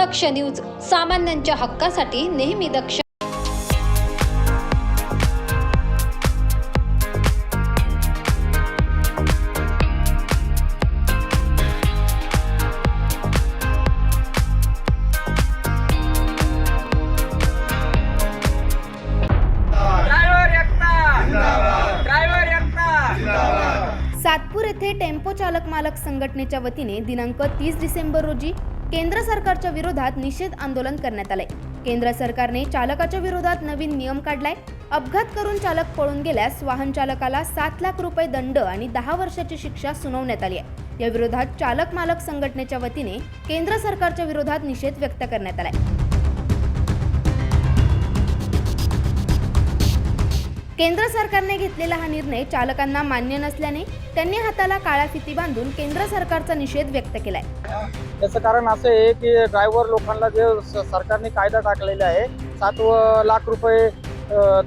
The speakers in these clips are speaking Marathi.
दक्ष न्यूज सामान्यांच्या हक्कासाठी नेहमी दक्ष. सातपूर येथे टेम्पो चालक मालक संघटनेच्या वतीने दिनांक तीस डिसेंबर रोजी केंद्र सरकारच्या विरोधात निषेध आंदोलन करण्यात आले केंद्र सरकारने चालकाच्या विरोधात नवीन नियम काढलाय. अपघात करून चालक पळून गेल्यास वाहन चालकाला सात लाख रुपये दंड आणि दहा वर्षाची शिक्षा सुनावण्यात आली आहे. या विरोधात चालक मालक संघटनेच्या वतीने केंद्र सरकारच्या विरोधात निषेध व्यक्त करण्यात आलाय. केंद्र सरकारने घेतलेला हा निर्णय चालकांना मान्य नसल्याने त्यांनी हाताला काळ्या फिती बांधून केंद्र सरकारचा निषेध व्यक्त केलाय. त्याचं कारण असं आहे की ड्रायव्हर लोकांना जे स- सरकारने कायदा टाकलेला आहे सात लाख रुपये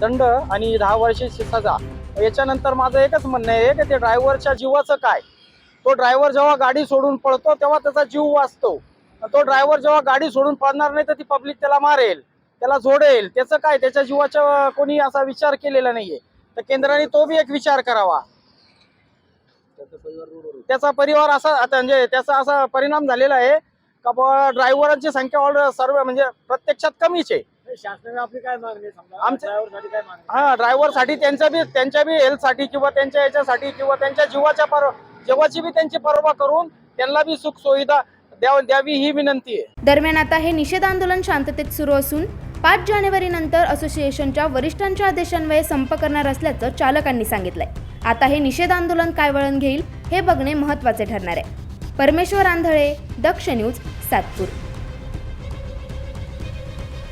दंड आणि दहा वर्षाची सजा याच्यानंतर माझं एकच म्हणणं आहे की ते ड्रायव्हरच्या जीवाचं काय? तो ड्रायव्हर जेव्हा गाडी सोडून पळतो तेव्हा त्याचा जीव वाचतो. तो ड्रायव्हर जेव्हा गाडी सोडून पळणार नाही तर ती पब्लिक त्याला मारेल. त्याला जोडेल. त्याचं काय? त्याच्या जीवाचा कोणी असा विचार केलेला नाहीये. तर केंद्राने तो बी एक विचार करावा. त्याचा परिवार असा म्हणजे त्याचा असा परिणाम झालेला आहे. का ड्रायव्हरांची संख्या ऑर्डर सर्व म्हणजे प्रत्यक्षात कमीच आहे. शासनाने आपली काय मागणी हा ड्रायव्हरसाठी त्यांच्या बी त्यांच्या बी हेल्थसाठी किंवा त्यांच्या याच्यासाठी किंवा त्यांच्या जीवाच्या पर जीवाची बी त्यांची पर्वा करून त्यांना बी सुख सुविधा द्यावी ही विनंती आहे. दरम्यान आता हे निषेध आंदोलन शांततेत सुरू असून पाच जानेवारीनंतर असोसिएशनच्या वरिष्ठांच्या आदेशान्वये संप करणार असल्याचं चालकांनी सांगितलंय. आता हे निषेध आंदोलन काय वळण घेईल हे बघणे महत्त्वाचे ठरणार आहे. परमेश्वर आंधळे दक्ष न्यूज सातपूर.